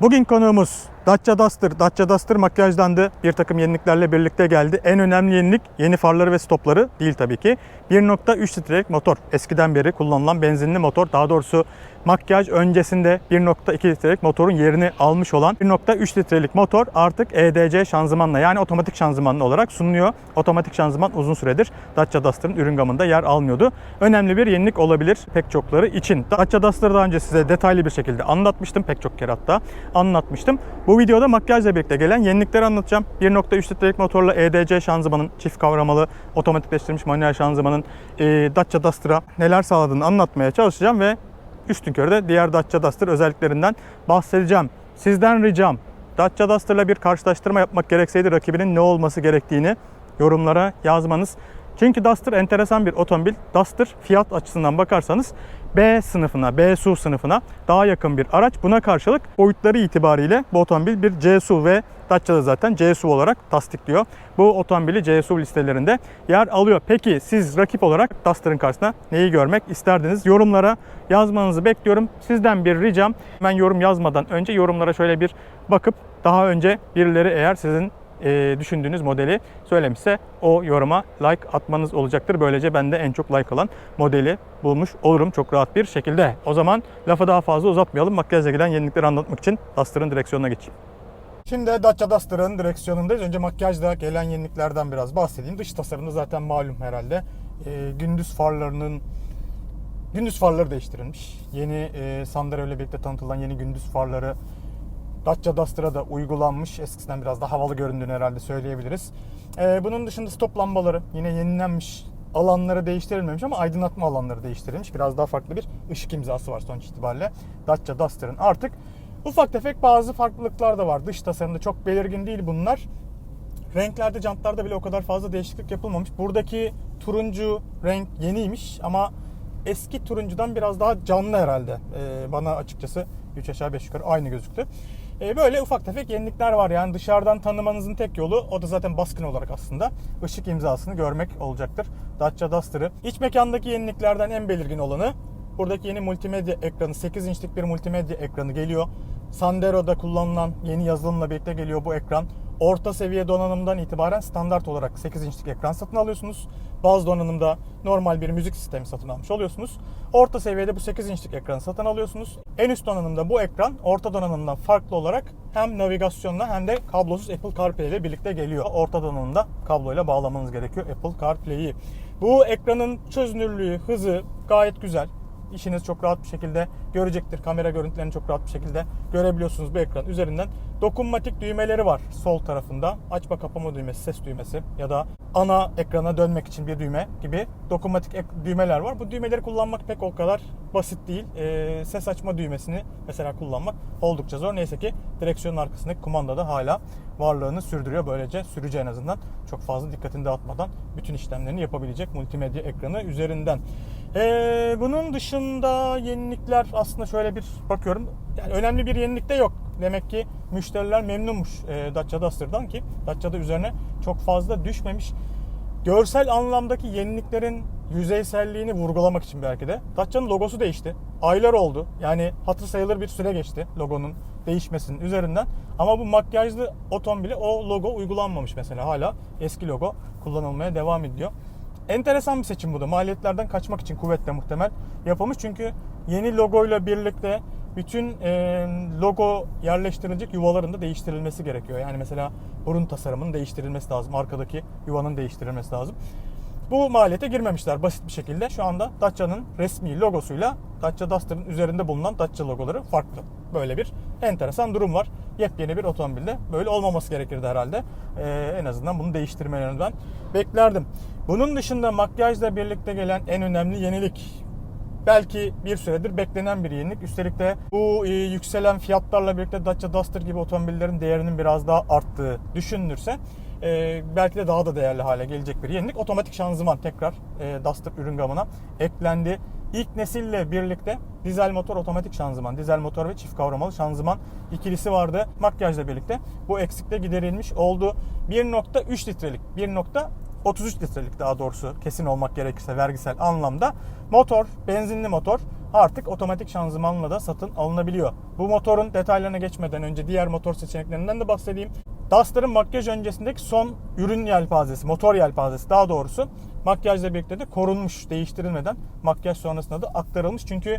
Bugün konuğumuz Dacia Duster. Dacia Duster makyajlandı. Bir takım yeniliklerle birlikte geldi. En önemli yenilik yeni farları ve stopları değil tabii ki. 1.3 litrelik motor. Eskiden beri kullanılan benzinli motor. Daha doğrusu makyaj öncesinde 1.2 litrelik motorun yerini almış olan 1.3 litrelik motor artık EDC şanzımanla yani otomatik şanzımanlı olarak sunuluyor. Otomatik şanzıman uzun süredir Dacia Duster'ın ürün gamında yer almıyordu. Önemli bir yenilik olabilir pek çokları için. Dacia Duster'ı daha önce size detaylı bir şekilde anlatmıştım. Pek çok kere hatta anlatmıştım. Bu videoda makyajla birlikte gelen yenilikleri anlatacağım. 1.3 litrelik motorla EDC şanzımanın çift kavramalı otomatikleştirilmiş manuel şanzımanın e, Dacia Duster'a neler sağladığını anlatmaya çalışacağım ve üstün körde diğer Dacia Duster özelliklerinden bahsedeceğim. Sizden ricam Dacia Duster'la bir karşılaştırma yapmak gerekseydi rakibinin ne olması gerektiğini yorumlara yazmanız. Çünkü Duster enteresan bir otomobil. Duster fiyat açısından bakarsanız B sınıfına, B SUV sınıfına daha yakın bir araç. Buna karşılık boyutları itibariyle bu otomobil bir C SUV ve Dacia da zaten C SUV olarak tasdikliyor. Bu otomobili C SUV listelerinde yer alıyor. Peki siz rakip olarak Duster'ın karşısında neyi görmek isterdiniz? Yorumlara yazmanızı bekliyorum. Sizden bir ricam ben yorum yazmadan önce yorumlara şöyle bir bakıp daha önce birileri eğer sizin e, düşündüğünüz modeli söylemişse o yoruma like atmanız olacaktır. Böylece ben de en çok like alan modeli bulmuş olurum çok rahat bir şekilde. O zaman lafı daha fazla uzatmayalım. Makyajla gelen yenilikleri anlatmak için Duster'ın direksiyonuna geçeyim. Şimdi Dacia Duster'ın direksiyonundayız. Önce makyajla gelen yeniliklerden biraz bahsedeyim. Dış tasarımda zaten malum herhalde. E, gündüz farlarının gündüz farları değiştirilmiş. Yeni e, Sandero ile birlikte tanıtılan yeni gündüz farları Dacia Duster'a da uygulanmış. Eskisinden biraz daha havalı göründüğünü herhalde söyleyebiliriz. Ee, bunun dışında stop lambaları yine yenilenmiş. Alanları değiştirilmemiş ama aydınlatma alanları değiştirilmiş. Biraz daha farklı bir ışık imzası var sonuç itibariyle. Dacia Duster'ın artık ufak tefek bazı farklılıklar da var. Dış tasarımda çok belirgin değil bunlar. Renklerde, jantlarda bile o kadar fazla değişiklik yapılmamış. Buradaki turuncu renk yeniymiş ama eski turuncudan biraz daha canlı herhalde. Ee, bana açıkçası 3 aşağı 5 yukarı aynı gözüktü. Ee, böyle ufak tefek yenilikler var. Yani dışarıdan tanımanızın tek yolu o da zaten baskın olarak aslında ışık imzasını görmek olacaktır. Dacia Duster'ı. İç mekandaki yeniliklerden en belirgin olanı buradaki yeni multimedya ekranı 8 inçlik bir multimedya ekranı geliyor. Sandero'da kullanılan yeni yazılımla birlikte geliyor bu ekran. Orta seviye donanımdan itibaren standart olarak 8 inçlik ekran satın alıyorsunuz. Baz donanımda normal bir müzik sistemi satın almış oluyorsunuz. Orta seviyede bu 8 inçlik ekranı satın alıyorsunuz. En üst donanımda bu ekran orta donanımdan farklı olarak hem navigasyonla hem de kablosuz Apple CarPlay ile birlikte geliyor. Orta donanımda kabloyla bağlamanız gerekiyor Apple CarPlay'i. Bu ekranın çözünürlüğü, hızı gayet güzel işiniz çok rahat bir şekilde görecektir. Kamera görüntülerini çok rahat bir şekilde görebiliyorsunuz bu ekran üzerinden. Dokunmatik düğmeleri var sol tarafında. Açma kapama düğmesi, ses düğmesi ya da ana ekrana dönmek için bir düğme gibi dokunmatik düğmeler var. Bu düğmeleri kullanmak pek o kadar basit değil. Ee, ses açma düğmesini mesela kullanmak oldukça zor. Neyse ki direksiyonun arkasındaki kumanda da hala varlığını sürdürüyor. Böylece sürücü en azından çok fazla dikkatini dağıtmadan bütün işlemlerini yapabilecek multimedya ekranı üzerinden. Ee, bunun dışında yenilikler aslında şöyle bir bakıyorum. Yani önemli bir yenilik de yok. Demek ki müşteriler memnunmuş e, Dacia Duster'dan ki Dacia'da üzerine çok fazla düşmemiş. Görsel anlamdaki yeniliklerin yüzeyselliğini vurgulamak için belki de. Dacia'nın logosu değişti. Aylar oldu. Yani hatır sayılır bir süre geçti logonun değişmesinin üzerinden. Ama bu makyajlı otomobile o logo uygulanmamış mesela. Hala eski logo kullanılmaya devam ediyor. Enteresan bir seçim bu da. Maliyetlerden kaçmak için kuvvetle muhtemel yapılmış. Çünkü yeni logoyla birlikte bütün e, logo yerleştirilecek yuvaların da değiştirilmesi gerekiyor. Yani mesela burun tasarımının değiştirilmesi lazım. Arkadaki yuvanın değiştirilmesi lazım. Bu maliyete girmemişler basit bir şekilde. Şu anda Dacia'nın resmi logosuyla Dacia Duster'ın üzerinde bulunan Dacia logoları farklı. Böyle bir enteresan durum var. Yepyeni bir otomobilde böyle olmaması gerekirdi herhalde. Ee, en azından bunu değiştirmelerini ben beklerdim. Bunun dışında makyajla birlikte gelen en önemli yenilik belki bir süredir beklenen bir yenilik. Üstelik de bu e, yükselen fiyatlarla birlikte Dacia Duster gibi otomobillerin değerinin biraz daha arttığı düşünülürse e, belki de daha da değerli hale gelecek bir yenilik. Otomatik şanzıman tekrar e, Duster ürün gamına eklendi. İlk nesille birlikte dizel motor otomatik şanzıman, dizel motor ve çift kavramalı şanzıman ikilisi vardı. Makyajla birlikte bu eksikte giderilmiş oldu. 1.3 litrelik, 1.33 litrelik daha doğrusu kesin olmak gerekirse vergisel anlamda motor, benzinli motor artık otomatik şanzımanla da satın alınabiliyor. Bu motorun detaylarına geçmeden önce diğer motor seçeneklerinden de bahsedeyim. Duster'ın makyaj öncesindeki son ürün yelpazesi, motor yelpazesi daha doğrusu makyajla birlikte de korunmuş, değiştirilmeden makyaj sonrasında da aktarılmış. Çünkü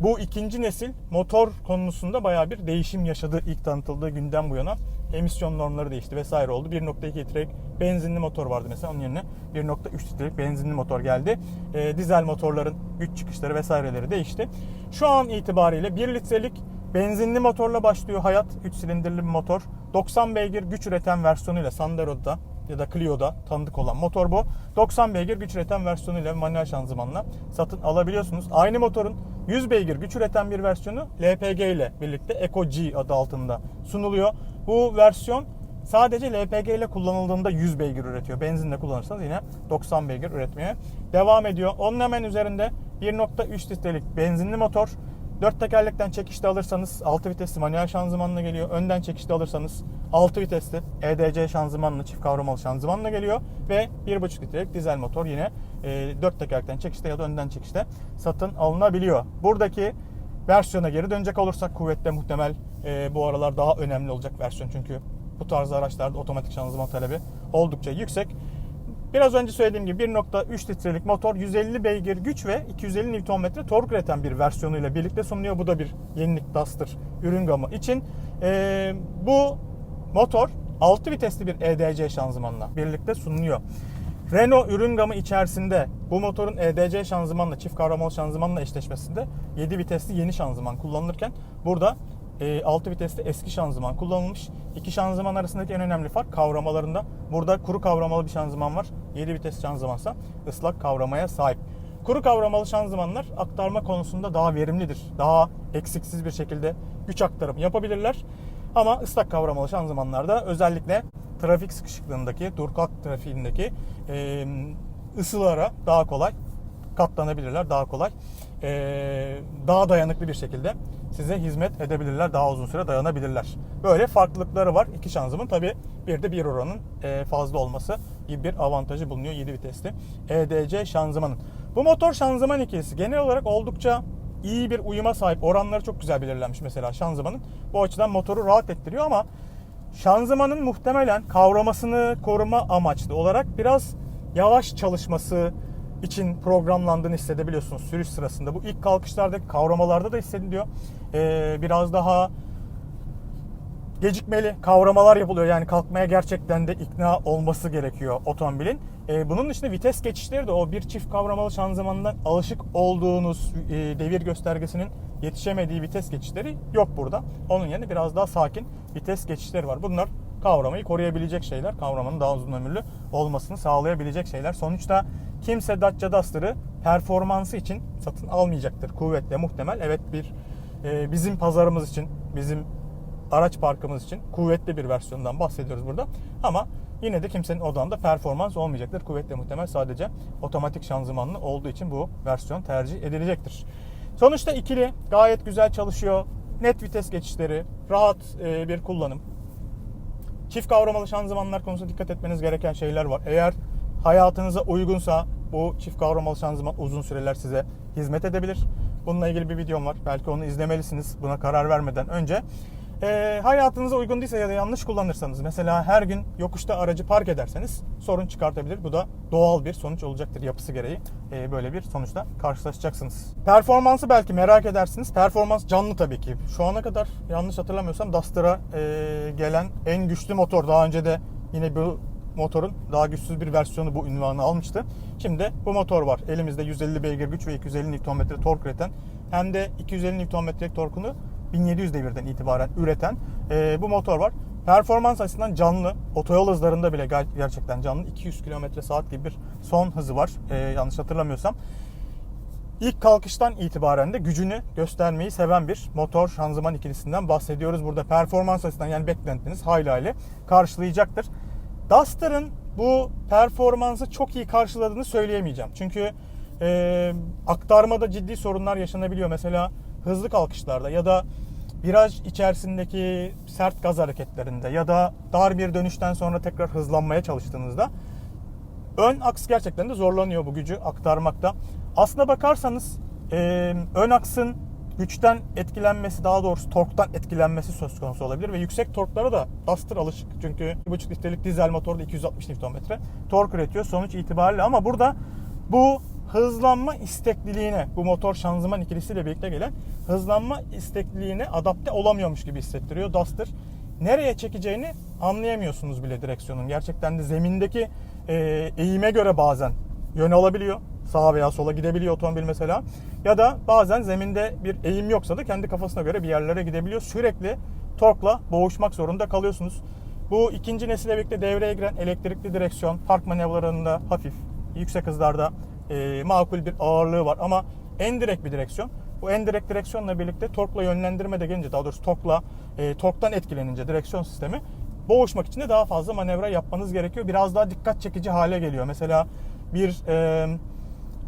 bu ikinci nesil motor konusunda bayağı bir değişim yaşadı ilk tanıtıldığı günden bu yana. Emisyon normları değişti vesaire oldu. 1.2 litrelik benzinli motor vardı mesela onun yerine 1.3 litrelik benzinli motor geldi. Ee, dizel motorların güç çıkışları vesaireleri değişti. Şu an itibariyle 1 litrelik benzinli motorla başlıyor hayat. 3 silindirli bir motor. 90 beygir güç üreten versiyonuyla Sandero'da ya da Clio'da tanıdık olan motor bu. 90 beygir güç üreten versiyonuyla manuel şanzımanla satın alabiliyorsunuz. Aynı motorun 100 beygir güç üreten bir versiyonu LPG ile birlikte Eco G adı altında sunuluyor. Bu versiyon sadece LPG ile kullanıldığında 100 beygir üretiyor. Benzinle kullanırsanız yine 90 beygir üretmeye devam ediyor. Onun hemen üzerinde 1.3 litrelik benzinli motor. 4 tekerlekten çekişte alırsanız 6 vitesli manuel şanzımanla geliyor. Önden çekişte alırsanız 6 vitesli EDC şanzımanla çift kavramalı şanzımanla geliyor. Ve 1.5 litrelik dizel motor yine 4 tekerlekten çekişte ya da önden çekişte satın alınabiliyor. Buradaki versiyona geri dönecek olursak kuvvetle muhtemel e, bu aralar daha önemli olacak versiyon. Çünkü bu tarz araçlarda otomatik şanzıman talebi oldukça yüksek. Biraz önce söylediğim gibi 1.3 litrelik motor 150 beygir güç ve 250 Nm tork üreten bir versiyonuyla birlikte sunuyor. Bu da bir yenilik Duster ürün gamı için. Ee, bu motor 6 vitesli bir EDC şanzımanla birlikte sunuluyor. Renault ürün gamı içerisinde bu motorun EDC şanzımanla çift kavramalı şanzımanla eşleşmesinde 7 vitesli yeni şanzıman kullanılırken burada 6 vitesli eski şanzıman kullanılmış. İki şanzıman arasındaki en önemli fark kavramalarında. Burada kuru kavramalı bir şanzıman var. 7 vites şanzımansa ıslak kavramaya sahip. Kuru kavramalı şanzımanlar aktarma konusunda daha verimlidir. Daha eksiksiz bir şekilde güç aktarımı yapabilirler. Ama ıslak kavramalı şanzımanlarda özellikle trafik sıkışıklığındaki, dur kalk trafiğindeki e, ısılara daha kolay katlanabilirler, daha kolay e, daha dayanıklı bir şekilde size hizmet edebilirler, daha uzun süre dayanabilirler. Böyle farklılıkları var iki şanzımın. Tabi bir de bir oranın e, fazla olması gibi bir avantajı bulunuyor 7 vitesli EDC şanzımanın. Bu motor şanzıman ikilisi genel olarak oldukça iyi bir uyuma sahip. Oranları çok güzel belirlenmiş mesela şanzımanın. Bu açıdan motoru rahat ettiriyor ama şanzımanın muhtemelen kavramasını koruma amaçlı olarak biraz yavaş çalışması için programlandığını hissedebiliyorsunuz sürüş sırasında. Bu ilk kalkışlardaki kavramalarda da hissediliyor. Ee, biraz daha gecikmeli kavramalar yapılıyor. Yani kalkmaya gerçekten de ikna olması gerekiyor otomobilin. Ee, bunun dışında vites geçişleri de o bir çift kavramalı şanzımandan alışık olduğunuz e, devir göstergesinin yetişemediği vites geçişleri yok burada. Onun yerine biraz daha sakin vites geçişleri var. Bunlar kavramayı koruyabilecek şeyler. Kavramanın daha uzun ömürlü olmasını sağlayabilecek şeyler. Sonuçta kimse Dacia Duster'ı performansı için satın almayacaktır. Kuvvetle muhtemel. Evet bir e, bizim pazarımız için, bizim araç parkımız için kuvvetli bir versiyondan bahsediyoruz burada. Ama yine de kimsenin odağında performans olmayacaktır. Kuvvetle muhtemel sadece otomatik şanzımanlı olduğu için bu versiyon tercih edilecektir. Sonuçta ikili gayet güzel çalışıyor. Net vites geçişleri, rahat e, bir kullanım. Çift kavramalı şanzımanlar konusunda dikkat etmeniz gereken şeyler var. Eğer hayatınıza uygunsa bu çift kavramalı şanzıman uzun süreler size hizmet edebilir. Bununla ilgili bir videom var. Belki onu izlemelisiniz buna karar vermeden önce. E, hayatınıza uygun değilse ya da yanlış kullanırsanız mesela her gün yokuşta aracı park ederseniz sorun çıkartabilir. Bu da doğal bir sonuç olacaktır yapısı gereği. E, böyle bir sonuçla karşılaşacaksınız. Performansı belki merak edersiniz. Performans canlı tabii ki. Şu ana kadar yanlış hatırlamıyorsam Duster'a e, gelen en güçlü motor. Daha önce de yine bu motorun daha güçsüz bir versiyonu bu ünvanı almıştı. Şimdi bu motor var. Elimizde 150 beygir güç ve 250 Nm tork üreten hem de 250 Nm torkunu 1700 devirden itibaren üreten e, bu motor var. Performans açısından canlı. Otoyol hızlarında bile gerçekten canlı. 200 km saat gibi bir son hızı var. E, yanlış hatırlamıyorsam. İlk kalkıştan itibaren de gücünü göstermeyi seven bir motor şanzıman ikilisinden bahsediyoruz. Burada performans açısından yani beklentiniz hayli hayli karşılayacaktır. Duster'ın bu performansı çok iyi karşıladığını söyleyemeyeceğim. Çünkü e, aktarmada ciddi sorunlar yaşanabiliyor. Mesela hızlı kalkışlarda ya da viraj içerisindeki sert gaz hareketlerinde ya da dar bir dönüşten sonra tekrar hızlanmaya çalıştığınızda ön aks gerçekten de zorlanıyor bu gücü aktarmakta. Aslına bakarsanız e, ön aksın güçten etkilenmesi daha doğrusu torktan etkilenmesi söz konusu olabilir ve yüksek torklara da Duster alışık. Çünkü 1.5 litrelik dizel motorda 260 Nm tork üretiyor sonuç itibariyle ama burada bu hızlanma istekliliğine bu motor şanzıman ikilisiyle birlikte gelen hızlanma istekliliğine adapte olamıyormuş gibi hissettiriyor Duster. Nereye çekeceğini anlayamıyorsunuz bile direksiyonun. Gerçekten de zemindeki eğime göre bazen yön alabiliyor. Sağa veya sola gidebiliyor otomobil mesela. Ya da bazen zeminde bir eğim yoksa da kendi kafasına göre bir yerlere gidebiliyor. Sürekli torkla boğuşmak zorunda kalıyorsunuz. Bu ikinci nesile birlikte devreye giren elektrikli direksiyon park manevralarında hafif, yüksek hızlarda e, makul bir ağırlığı var ama endirekt bir direksiyon. Bu endirekt direksiyonla birlikte torkla yönlendirme de gelince daha doğrusu torkla e, torktan etkilenince direksiyon sistemi boğuşmak için de daha fazla manevra yapmanız gerekiyor. Biraz daha dikkat çekici hale geliyor. Mesela bir e,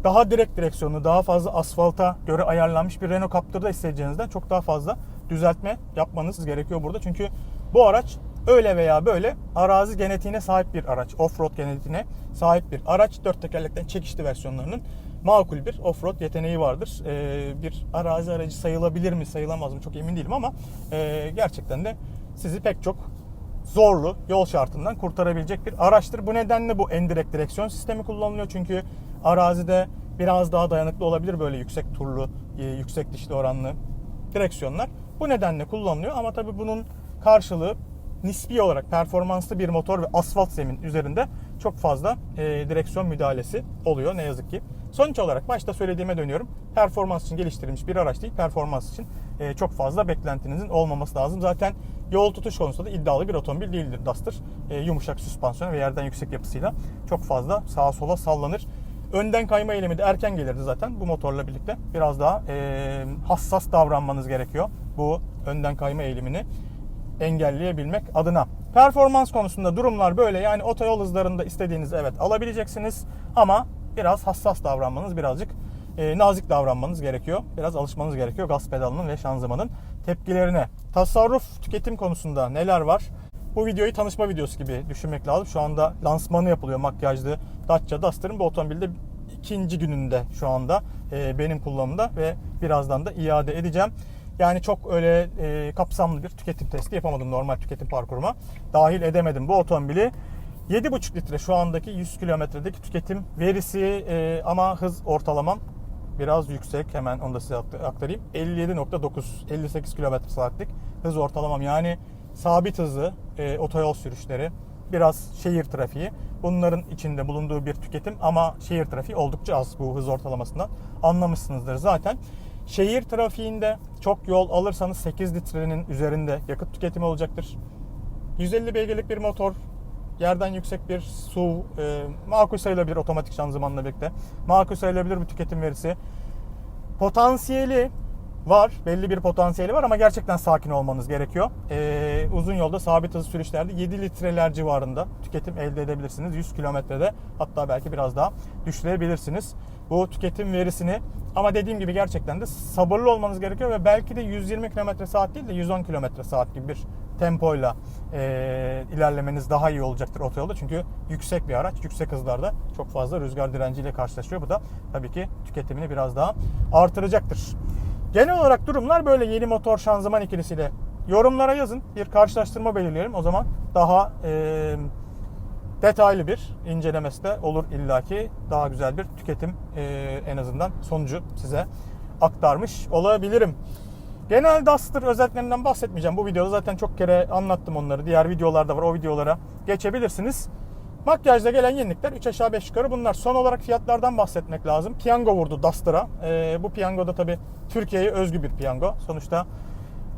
daha direkt direksiyonu, daha fazla asfalta göre ayarlanmış bir Renault Captur'da isteyeceğinizden çok daha fazla düzeltme yapmanız gerekiyor burada. Çünkü bu araç öyle veya böyle arazi genetiğine sahip bir araç. Offroad genetiğine sahip bir araç. Dört tekerlekten çekişli versiyonlarının makul bir offroad yeteneği vardır. Ee, bir arazi aracı sayılabilir mi sayılamaz mı çok emin değilim ama e, gerçekten de sizi pek çok zorlu yol şartından kurtarabilecek bir araçtır. Bu nedenle bu endirekt direksiyon sistemi kullanılıyor. Çünkü arazide biraz daha dayanıklı olabilir böyle yüksek turlu, e, yüksek dişli oranlı direksiyonlar. Bu nedenle kullanılıyor ama tabii bunun karşılığı nispi olarak performanslı bir motor ve asfalt zemin üzerinde çok fazla e, direksiyon müdahalesi oluyor ne yazık ki. Sonuç olarak başta söylediğime dönüyorum. Performans için geliştirilmiş bir araç değil, performans için e, çok fazla beklentinizin olmaması lazım. Zaten yol tutuş konusunda da iddialı bir otomobil değildir Duster. E, yumuşak süspansiyon ve yerden yüksek yapısıyla çok fazla sağa sola sallanır. Önden kayma eğilimi de erken gelirdi zaten bu motorla birlikte. Biraz daha e, hassas davranmanız gerekiyor bu önden kayma eğilimini engelleyebilmek adına. Performans konusunda durumlar böyle. Yani otoyol hızlarında istediğiniz evet alabileceksiniz ama biraz hassas davranmanız, birazcık e, nazik davranmanız gerekiyor. Biraz alışmanız gerekiyor gaz pedalının ve şanzımanın tepkilerine. Tasarruf tüketim konusunda neler var? Bu videoyu tanışma videosu gibi düşünmek lazım. Şu anda lansmanı yapılıyor makyajlı Dacia Duster'ın. Bu otomobilde ikinci gününde şu anda e, benim kullanımda ve birazdan da iade edeceğim. Yani çok öyle e, kapsamlı bir tüketim testi yapamadım normal tüketim parkuruma. Dahil edemedim bu otomobili. 7,5 litre şu andaki 100 kilometredeki tüketim verisi e, ama hız ortalamam biraz yüksek. Hemen onu da size aktarayım. 57.9 58 kilometre saatlik hız ortalamam. Yani sabit hızı, e, otoyol sürüşleri, biraz şehir trafiği. Bunların içinde bulunduğu bir tüketim ama şehir trafiği oldukça az bu hız ortalamasından. Anlamışsınızdır zaten. Şehir trafiğinde çok yol alırsanız 8 litrenin üzerinde yakıt tüketimi olacaktır. 150 beygirlik bir motor, yerden yüksek bir SUV, e, makul sayılabilir otomatik şanzımanla birlikte. Makul sayılabilir bir tüketim verisi. Potansiyeli var. Belli bir potansiyeli var ama gerçekten sakin olmanız gerekiyor. Ee, uzun yolda sabit hız sürüşlerde 7 litreler civarında tüketim elde edebilirsiniz. 100 kilometrede hatta belki biraz daha düşürebilirsiniz. Bu tüketim verisini ama dediğim gibi gerçekten de sabırlı olmanız gerekiyor ve belki de 120 km saat değil de 110 km saat gibi bir tempoyla e, ilerlemeniz daha iyi olacaktır otoyolda. Çünkü yüksek bir araç, yüksek hızlarda çok fazla rüzgar direnciyle karşılaşıyor. Bu da tabii ki tüketimini biraz daha artıracaktır. Genel olarak durumlar böyle yeni motor şanzıman ikilisiyle. Yorumlara yazın. Bir karşılaştırma belirleyelim. O zaman daha e, detaylı bir incelemesi de olur illaki. Daha güzel bir tüketim e, en azından sonucu size aktarmış olabilirim. Genel Duster özelliklerinden bahsetmeyeceğim. Bu videoda zaten çok kere anlattım onları. Diğer videolarda var. O videolara geçebilirsiniz. Makyajda gelen yenilikler 3 aşağı 5 yukarı bunlar. Son olarak fiyatlardan bahsetmek lazım. Piyango vurdu Duster'a. Ee, bu piyango da tabii Türkiye'ye özgü bir piyango. Sonuçta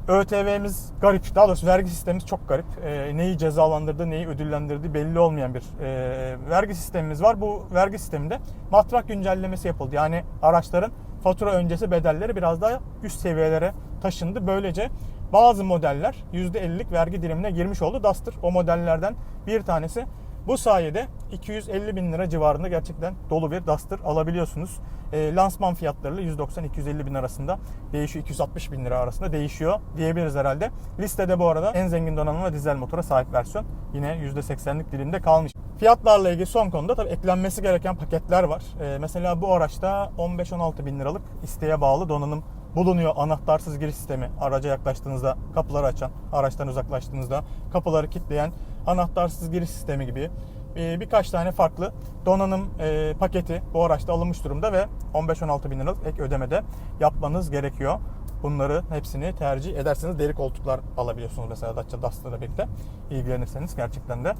ÖTV'miz garip. Daha doğrusu vergi sistemimiz çok garip. Ee, neyi cezalandırdı, neyi ödüllendirdi belli olmayan bir e, vergi sistemimiz var. Bu vergi sisteminde matrak güncellemesi yapıldı. Yani araçların fatura öncesi bedelleri biraz daha üst seviyelere taşındı. Böylece bazı modeller %50'lik vergi dilimine girmiş oldu. Duster o modellerden bir tanesi. Bu sayede 250 bin lira civarında gerçekten dolu bir Duster alabiliyorsunuz. E, lansman fiyatlarıyla 190-250 bin arasında değişiyor. 260 bin lira arasında değişiyor diyebiliriz herhalde. Listede bu arada en zengin donanımlı dizel motora sahip versiyon. Yine %80'lik dilimde kalmış. Fiyatlarla ilgili son konuda tabii eklenmesi gereken paketler var. Ee, mesela bu araçta 15-16 bin liralık isteğe bağlı donanım bulunuyor. Anahtarsız giriş sistemi araca yaklaştığınızda kapıları açan, araçtan uzaklaştığınızda kapıları kilitleyen anahtarsız giriş sistemi gibi e, birkaç tane farklı donanım e, paketi bu araçta alınmış durumda ve 15-16 bin liralık ek ödemede yapmanız gerekiyor. Bunları hepsini tercih ederseniz deri koltuklar alabiliyorsunuz mesela Dacia Duster'la birlikte ilgilenirseniz gerçekten de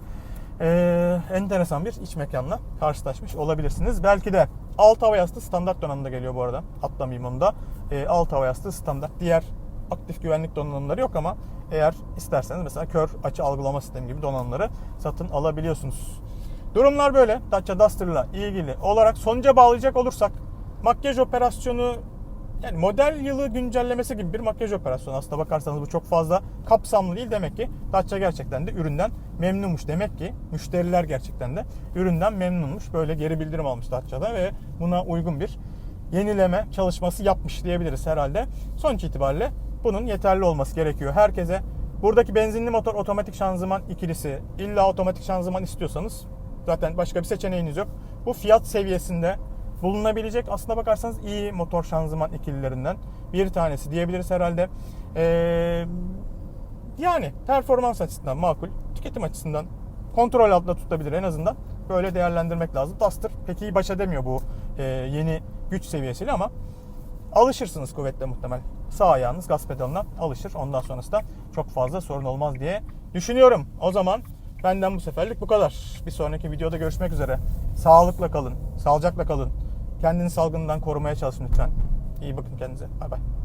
e, enteresan bir iç mekanla karşılaşmış olabilirsiniz. Belki de alt hava yastığı standart donanımda geliyor bu arada. Atlamayayım onu da. E, alt hava yastığı standart. Diğer aktif güvenlik donanımları yok ama eğer isterseniz mesela kör açı algılama sistemi gibi donanımları satın alabiliyorsunuz. Durumlar böyle. Dacia Duster'la ilgili olarak sonuca bağlayacak olursak makyaj operasyonu yani model yılı güncellemesi gibi bir makyaj operasyonu. Aslında bakarsanız bu çok fazla kapsamlı değil. Demek ki Dacia gerçekten de üründen memnunmuş. Demek ki müşteriler gerçekten de üründen memnunmuş. Böyle geri bildirim almış Dacia'da ve buna uygun bir yenileme çalışması yapmış diyebiliriz herhalde. Sonuç itibariyle bunun yeterli olması gerekiyor herkese. Buradaki benzinli motor otomatik şanzıman ikilisi illa otomatik şanzıman istiyorsanız zaten başka bir seçeneğiniz yok. Bu fiyat seviyesinde bulunabilecek aslına bakarsanız iyi motor şanzıman ikililerinden bir tanesi diyebiliriz herhalde. Ee, yani performans açısından makul, tüketim açısından kontrol altında tutabilir en azından. Böyle değerlendirmek lazım. Duster pek iyi baş edemiyor bu e, yeni güç seviyesiyle ama alışırsınız kuvvetle muhtemel. Sağ ayağınız gaz pedalına alışır. Ondan sonrası da çok fazla sorun olmaz diye düşünüyorum. O zaman benden bu seferlik bu kadar. Bir sonraki videoda görüşmek üzere. Sağlıkla kalın, sağlıcakla kalın. Kendini salgından korumaya çalışın lütfen. İyi bakın kendinize. Bay bay.